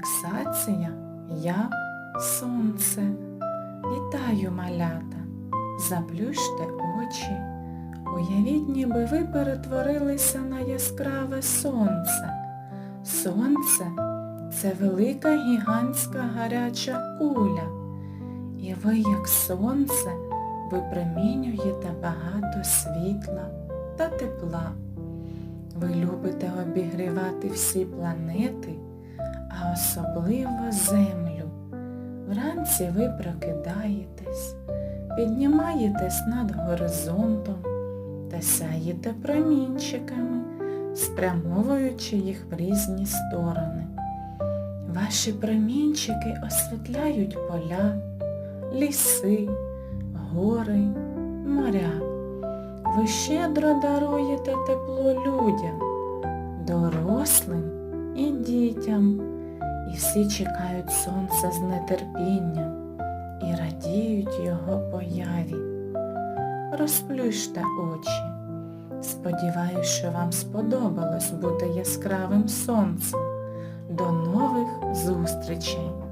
релаксація, я сонце. Вітаю, малята! Заплющте очі. Уявіть, ніби ви перетворилися на яскраве сонце. Сонце це велика гігантська гаряча куля. І ви, як сонце, випромінюєте багато світла та тепла. Ви любите обігрівати всі планети, а особливо Землю. Вранці ви прокидаєтесь, піднімаєтесь над горизонтом та сяєте промінчиками, спрямовуючи їх в різні сторони. Ваші промінчики освітляють поля, ліси, гори, моря. Ви щедро даруєте тепло людям, дорослим і дітям. І всі чекають сонця з нетерпінням і радіють його появі. Розплющте очі. Сподіваюсь, що вам сподобалось бути яскравим сонцем. До нових зустрічей!